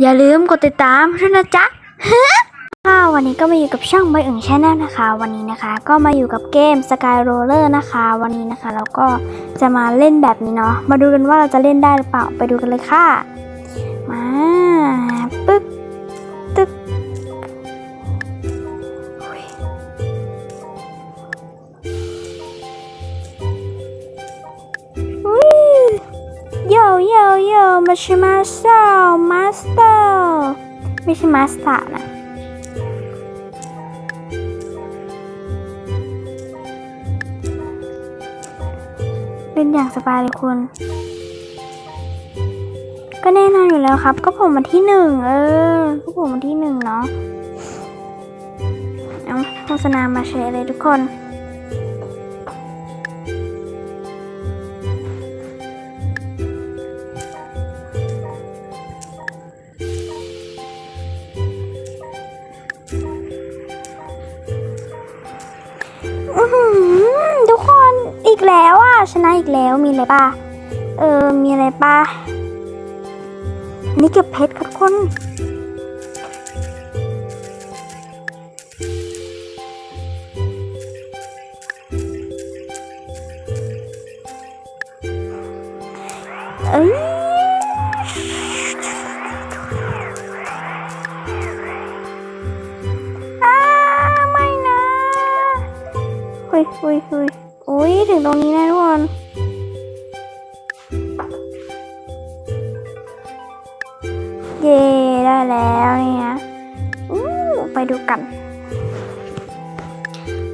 อย่าลืมกดติดตามด้วยนะจ๊ะค่ะวันนี้ก็มาอยู่กับช่องใบอึ่งชาแนลนะคะ วันนี้นะคะ ก็มาอยู่กับเกม Sky Roller นะคะ วันนี้นะคะเราก็จะมาเล่นแบบนี้เนาะมาดูกันว่าเราจะเล่นได้หรือเปล่าไปดูกันเลยค่ะ มาปึ๊บ โยโยมาชิมาสเตอร์มาสเตอร์ไม่ใช่มาสตอร์นะเล่นอย่างสบายเลยคุณ ก็แน่นอนอยู่แล้วครับ ก็ผมมาที่หนึ่งเออ ก็ผมมาที่หนึ่งเนาะเอาโฆษณามาแชร์เลยทุกคน ทุกคนอีกแล้วอะชนะอีกแล้วมีอะไรปะเออ มีอะไรปะอันนี่เก็บเพชรครับทุกคน ยเฮ้ยเฮ้ยอุ้ยถึงตรงนี้แน่ทุกคนเย่ได้แล้วเนี่ยอู้ไปดูกัน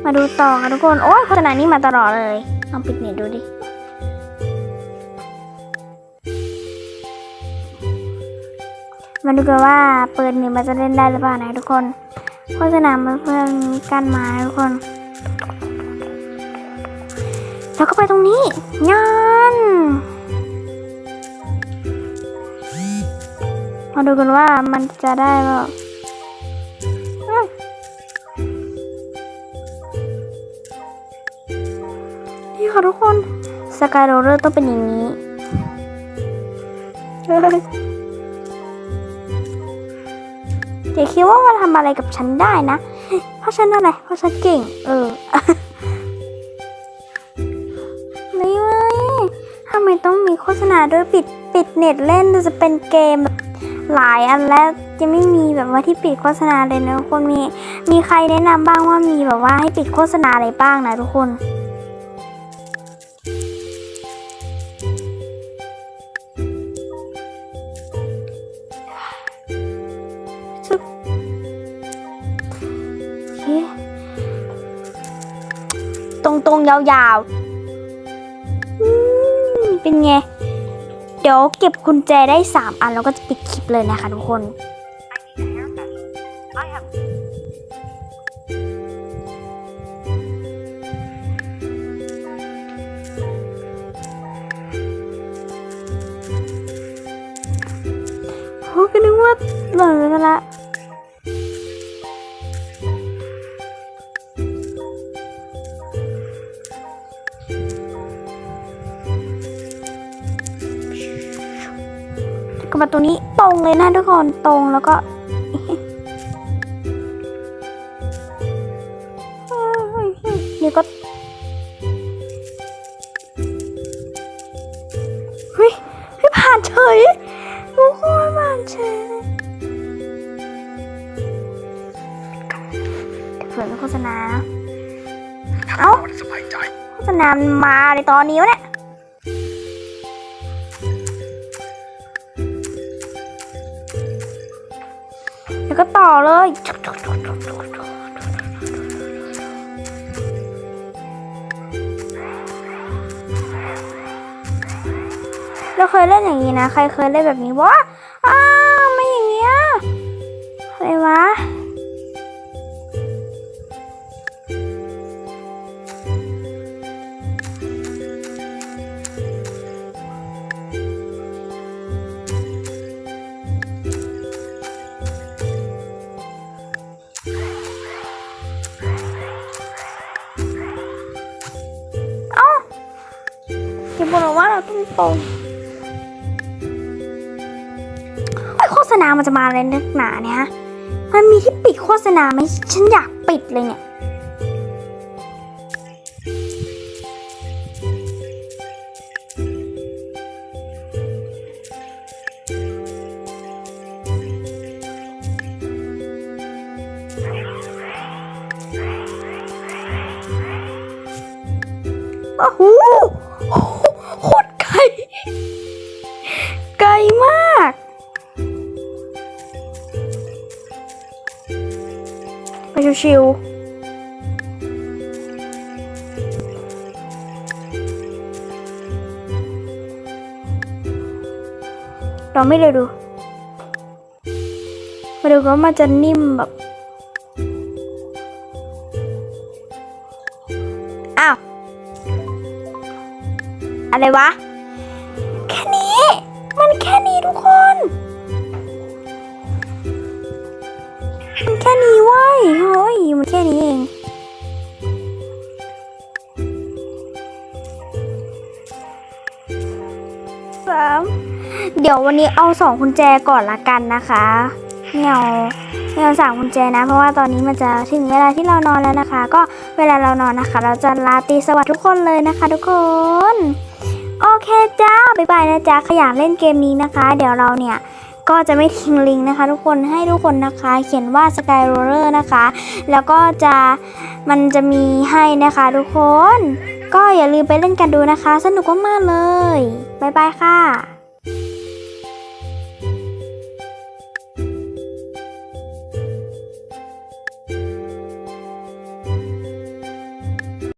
มาดูต่อกันทุกคน โอ้ยโฆษณานี้มาตลอดเลยลองปิดเน็ตดูดิมาดูกันว่าเปิดเน็ตมันจะเล่นได้หรือเปล่านะทุกคนโฆษณามันเพื่อนมีกันมาทุกคน แล้วก็ไปตรงนี้งานมาดูกันว่ามันจะได้ป่านี่ค่ะทุกคนสกายโรเลอร์ต้องเป็นอย่างนี้เฮ้ยอย่าคิดว่ามันทำอะไรกับฉันได้นะ เพราะฉันอะไร เพราะฉันเก่ง เออ ไมต้องมีโฆษณาด้วยปิดปิดเน็ตเล่นจะเป็นเกมแบบหลายอันแล้วจะไม่มีแบบว่าที่ปิดโฆษณาเลยนะทุกคนมีมีใครแนะนำบ้างว่ามีแบบว่าให้ปิดโฆษณาอะไรบ้างนะทุกคนตรงๆยาวๆ เป็นไง เดี๋ยวเก็บกุญแจได้ 3 อันแล้วก็จะปิดคลิปเลยนะคะทุกคนโอ้ก็นึกว่าหล่นไปซะละ ก็มาตัวนี้ตรงเลยนะทุกคนตรงแล้วก็นี่ก็เฮ้ยเฮ้ยผ่านเฉยทุกคนผ่านเฉยเผื่อโฆษณาเอ้าโฆษณามาในตอนนี้วะเนี่ย ก็ต่อเลย เราเคยเล่นอย่างนี้นะ ใครเคยเล่นแบบนี้วะอ้า อย่าบองตรงไอโฆษษณามันจะมาอะไรนักหนาเนี่ยฮะ มันมีที่ปิดโฆษณาไหมฉันอยากปิดเลยเนี่ยโอ้โห ชิวๆเราไม่เลยดู มาดูว่ามันจะนิ่มแบบ อ้าว อะไรวะ แค่นี้ มันแค่นี้ทุกคน แค่นี้เองสามเดี๋ยววันนี้เอาสองกุญแจก่อนละกันนะคะไม่เอาไม่เอาสามกุญแจนะ เพราะว่าตอนนี้มันจะถึงเวลาที่เรานอนแล้วนะคะ ก็เวลาเรานอนนะคะ เราจะลาตรีสวัสดิ์ทุกคนเลยนะคะ ทุกคน โอเคจ้าบ๊ายบายนะจ๊ะขยันเล่นเกมนี้นะคะ เดี๋ยวเราเนี่ย ก็จะไม่ทิ้งลิงก์นะคะ ทุกคนให้ทุกคนนะคะ เขียนว่า Sky Roller นะคะ แล้วก็จะมันจะมีให้นะคะ ทุกคน ก็อย่าลืมไปเล่นกันดูนะคะ สนุกมากๆเลย บ๊ายบายค่ะ